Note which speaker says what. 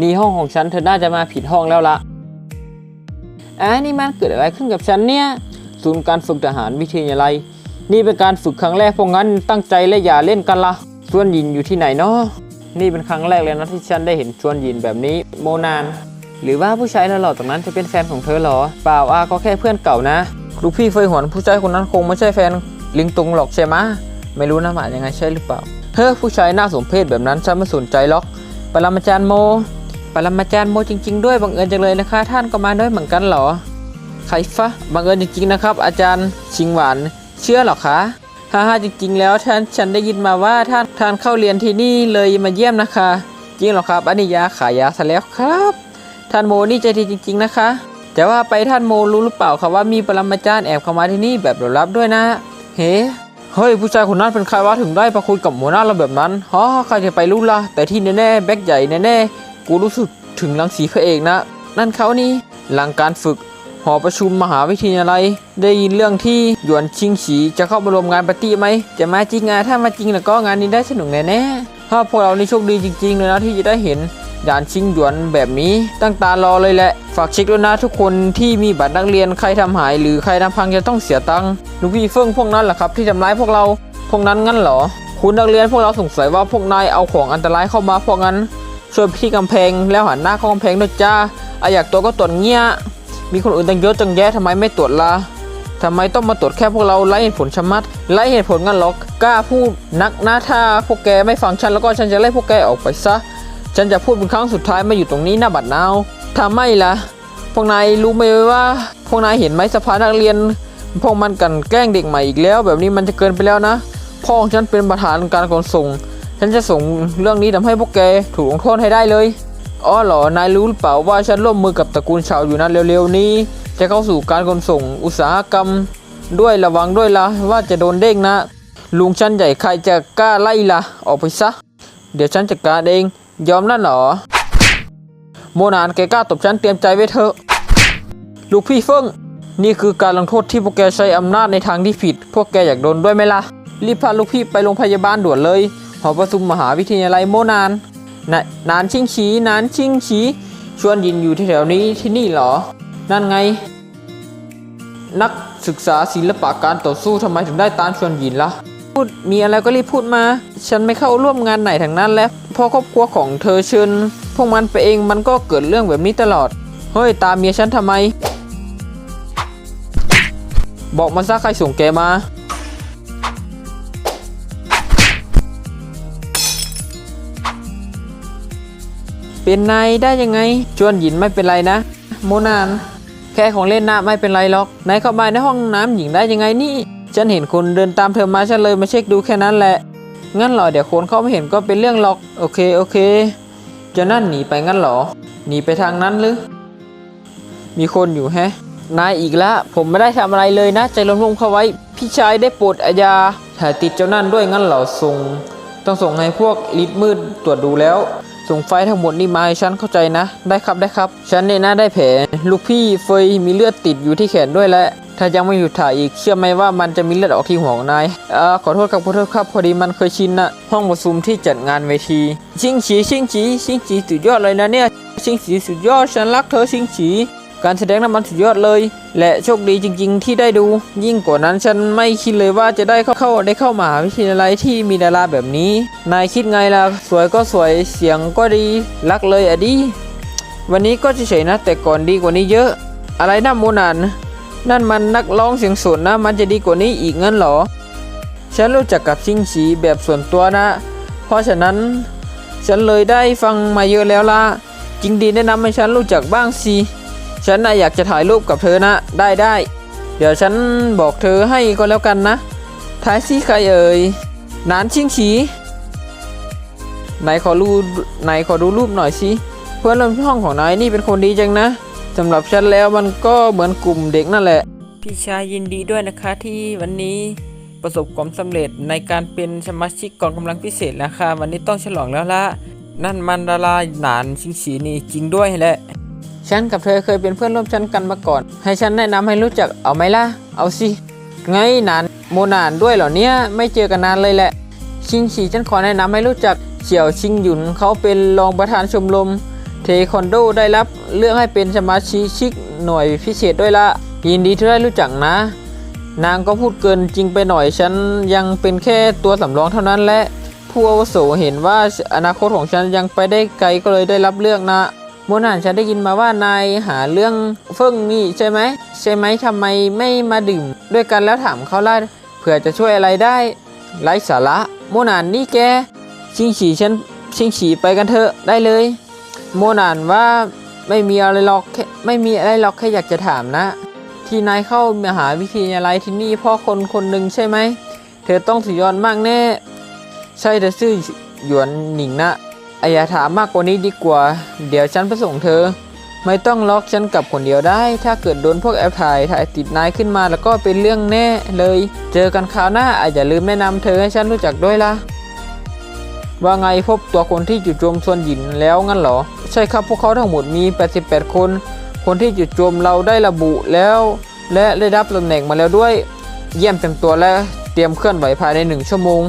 Speaker 1: นี่ห้องของฉันเธอน่าจะมาผิดห้องแล้วละอะนี่มันเกิดอะไรขึ้นกับฉันเนี่ยศูนย์การฝึกทหารวิทยาลัย นี่เป็นการฝึกครั้งแรกเพวกงั้นตั้งใจและอย่าเล่นกันละชวนยินอยู่ที่ไหนเนาะนี่เป็นครั้งแรกเลยนะที่ฉันได้เห็นชวนยินแบบนี้โมนาน หรือว่าผู้ชายหล่อๆตรงนั้นจะเป็นแฟนของเธอหรอ เปล่าอาก็แค่เพื่อนเก่านะลูกพี่เฟยหวนผู้ชายคนนั้นคงไม่ใช่แฟนลิงตุงหรอกใช่ไหมไม่รู้นะหมายยังไงใช่หรือเปล่าเฮ้อผู้ชายหน่าสมเพชแบบนั้นฉันไม่สนใจหรอก ปรมาจารย์โม ปรมาจารย์โมจริง ๆ ด้วยบังเอิญจังเลยนะคะ ท่านก็มาด้วยเหมือนกันเหรอ ใครฟะบังเอิญจริงๆนะครับ อาจารย์ชิงหวานเชื่อหรอคะฮ่าฮ่าจริง ๆ แล้วท่านฉันได้ยินมาว่าท่านท่านเข้าเรียนที่นี่เลยมาเยี่ยมนะคะ จริงหรอครับอนนี้ยาขายยาซะแล้วครับ ท่านโมนี่ใจดีจริง ๆ นะคะแต่ว่าไปท่านโมรู้หรือเปล่าครับว่ามีปรมาจารย์แอบเข้ามาที่นี่แบบลับๆด้วยนะ เฮ้ เฮ้ยผู้ชายคนนั้นเป็นใครวะถึงได้มาคุยกับหัวหน้าเราแบบนั้นฮะใครจะไปรู้ล่ะ แต่ที่แน่ๆแบ็คใหญ่แน่ๆกูรู้สึกถึงรังสีพระเอกนะ นั่นเขานี่หลังการฝึกหอประชุมมหาวิทยาลัยได้ยินเรื่องที่หยวนชิงฉีจะเข้ามาร่วมงานปาร์ตี้ไหม จะมาจริงงานถ้ามาจริงแล้วก็งานนี้ได้สนุกแน่ๆถ้าพวกเรานี่โชคดีจริงๆเลยนะที่จะได้เห็น ยานชิงหยวนแบบนี้ตั้งตารอเลยแหละ ฝากเช็คด้วยนะทุกคนที่มีบัตรนักเรียนใครทำหาย หรือใครทำพังจะต้องเสียตังค์ลูกพี่เฟิ่งพวกนั้นแหละครับที่ทำร้ายพวกเราพวกนั้นงั้นเหรอ คุณนักเรียนพวกเราสงสัยว่าพวกนายเอาของอันตรายเข้ามาพวกนั้นช่วยไปที่กำแพงแล้วหันหน้าเข้ากำแพงด้วยจ้าอะอยากตัวก็ตรวจเงี้ยมีคนอื่นตั้งเยอะจังแยะทำไมไม่ตรวจละทำไมต้องมาตรวจแค่พวกเราไร้เหตุผลชะมัดไร้เหตุผลงั้นหรอกกล้าพูดนักนะถ้าพวกแกไม่ฟังฉันแล้วก็ฉันจะไล่พวกแกออกไปซะ ฉันจะพูดเป็นครั้งสุดท้ายมาอยู่ตรงนี้หน้าบัดนาวถ้าไม่ล่ะ พวกนายรู้ไหมว่า พวกนายเห็นไหมสภานักเรียน พวกมันกันแกล้งเด็กใหม่อีกแล้ว แบบนี้มันจะเกินไปแล้วนะ พ่อของฉันเป็นประธานการขนส่ง ฉันจะส่งเรื่องนี้ทำให้พวกแกถูกลงโทษให้ได้เลยอ๋อเหรอนายรู้หรือเปล่าว่าฉันร่วมมือกับตระกูลชาวอยู่นั้นเร็วๆนี้ จะเข้าสู่การขนส่งอุตสาหกรรม ด้วยระวังด้วยละว่าจะโดนเด้งนะ ลุงฉันใหญ่ใครจะกล้าไล่ละออกไปซะ เดี๋ยวฉันจัดการเอง ยอมนั่นเหรอ โมนานแกกล้าตบฉันเตรียมใจไว้เถอะ ลูกพี่เฟิงนี่คือการลงโทษที่พวกแกใช้อำนาจในทางที่ผิด พวกแกอยากโดนด้วยไหมล่ะ รีบพาลูกพี่ไปโรงพยาบาลด่วนเลย หอประชุมมหาวิทยาลัยโมนานนายนานชิงฉีนานชิงฉีชวนยินอยู่แถวๆนี้ที่นี่เหรอ นั่นไง นักศึกษาศิลปะการต่อสู้ทำไมถึงได้ตามชวนยินละ่ะ พูดมีอะไรก็รีบพูดมา ฉันไม่เข้าร่วมงานไหนทั้งนั้นแล้วพราะครอบครัวของเธอเชิญพวกมันไปเองมันก็เกิดเรื่องแบบนี้ตลอด เฮ้ย ตามเมียฉันทำไม บอกมาซะใครส่งแกมา เป็นนายได้ยังไงชวนหยินไม่เป็นไรนะ โมนาน แค่ของเล่นนะไม่เป็นไรหรอกนายเข้ามาในห้องน้ำหญิงได้ยังไงนี่ ฉันเห็นคนเดินตามเธอมาฉันเลยมาเช็คดูแค่นั้นแหละ งั้นหรอเดี๋ยวคนเขาไม่เห็นก็เป็นเรื่องหรอก โอเคโอเคจะนั่นหนีไปงั้นหรอ หนีไปทางนั้นหรือ มีคนอยู่แฮะ นายอีกแล้วผมไม่ได้ทำอะไรเลยนะ ใจลมๆเข้าไว้ พี่ชายได้ปรดอาญาถ่ายติดเจ้านั่นด้วยงั้นเหรอส่ง ต้องส่งให้พวกลิดมืดตรวจดูแล้ว ส่งไฟทั้งหมดนี่มาให้ฉันเข้าใจนะ ได้ครับได้ครับ ฉันเนี่ยนะได้แผล ลูกพี่เฟยมีเลือดติดอยู่ที่แขนด้วยแหละ ถ้ายังไม่หยุดถ่ายอีก เชื่อไหมว่ามันจะมีเลือดออกที่หัวของนายเอ่อขอโทษครับขอโทษครับพอดีมันเคยชินนะห้องประชุมที่จัดงานเวที ชิงฉีชิงฉีชิงฉีสุดยอดเลยนะเนี่ย ชิงฉีสุดยอดฉันรักเธอชิงฉี การแสดงนั้นมันสุดยอดเลย และโชคดีจริง ๆ ที่ได้ดู ยิ่งกว่านั้นฉันไม่คิดเลยว่าจะได้เข้าเข้าได้เข้ามหาวิทยาลัยที่มีดาราแบบนี้ นายคิดไงล่ะ สวยก็สวยเสียงก็ดีรักเลยอะดิวันนี้ก็เฉยๆนะ แต่ก่อนดีกว่านี้เยอะ อะไรนะโมนันนั่นมันนักร้องเสียงสดนะ มันจะดีกว่านี้อีกงั้นเหรอ ฉันรู้จักกับชิงฉีแบบส่วนตัวนะ เพราะฉะนั้น ฉันเลยได้ฟังมาเยอะแล้วล่ะจริงดีแนะนำให้ฉันรู้จักบ้างสิ ฉันน่ะอยากจะถ่ายรูปกับเธอนะ ได้ได้ เดี๋ยวฉันบอกเธอให้ก็แล้วกันนะถ่ายสิใครเอ่ยนานชิงฉีไหนขอรูไหนขอดูรูปหน่อยสิ เพื่อนร่วมห้องของนายนี่เป็นคนดีจังนะสำหรับฉันแล้วมันก็เหมือนกลุ่มเด็กนั่นแหละ พี่ชายยินดีด้วยนะคะที่วันนี้ประสบความสำเร็จในการเป็นสมาชิกกองกำลังพิเศษนะคะวันนี้ต้องฉลองแล้วละนั่นมันดาราหนานชิงฉีนี่จริงด้วยแหละ ฉันกับเธอเคยเป็นเพื่อนร่วมชั้นกันมาก่อน ให้ฉันแนะนำให้รู้จักเอาไหมล่ะ เอาสิ ไงนานโมนานด้วยเหรอเนี่ย ไม่เจอกันนานเลยแหละ ชิงฉีฉันขอแนะนำให้รู้จักเฉียวชิงหยุนเขาเป็นรองประธานชมรม เทควันโดได้รับเลือกให้เป็นสมาชิกหน่วยพิเศษด้วยละยินดีที่ได้รู้จักนะ นางก็พูดเกินจริงไปหน่อยฉันยังเป็นแค่ตัวสำรองเท่านั้นและผู้อาวุโสเห็นว่าอนาคตของฉันยังไปได้ไกลก็เลยได้รับเลือกนะ มนานฉันได้ยินมาว่านายหาเรื่องเฟิ่งนี่ใช่ไหมใช่ไหมทำไมไม่มาดื่ม ด้วยกันแล้วถามเขาล่ะเผื่อจะช่วยอะไรได้ไร้สาระโมนานนี่แกชิงฉีฉันชิงฉีไปกันเถอะได้เลย โมนานว่าไม่มีอะไรหรอกไม่มีอะไรหรอกแค่อยากจะถามนะ ที่นายเข้ามหาวิทยาลัยที่นี่เพ่อคนคนหนึ่งใช่ไหมเธอต้องสุดยอดมากแน่ ใช่เธอชื่อหยวนหนิงนะ อย่าถามมากกว่านี้ดีกว่า เดี๋ยวฉันไปส่งเธอ ไม่ต้องล็อกฉันกลับคนเดียวได้ ถ้าเกิดโดนพวกแอปถ่ายถ่ายติดนายขึ้นมาแล้วก็เป็นเรื่องแน่เลย เจอกันคราวหน้าอาจอย่าลืมแนะนำเธอให้ฉันรู้จักด้วยล่ะว่าไงพบตัวคนที่จุดโจมส่วนหญิงแล้วงั้นเหรอ ใช่ครับพวกเขาทั้งหมดมี 88 คน คนที่จุดโจมเราได้ระบุแล้ว และได้รับตำแหน่งมาแล้วด้วย เยี่ยมเต็มตัวและเตรียมเคลื่อนไหวภายในหนึ่งชั่วโมง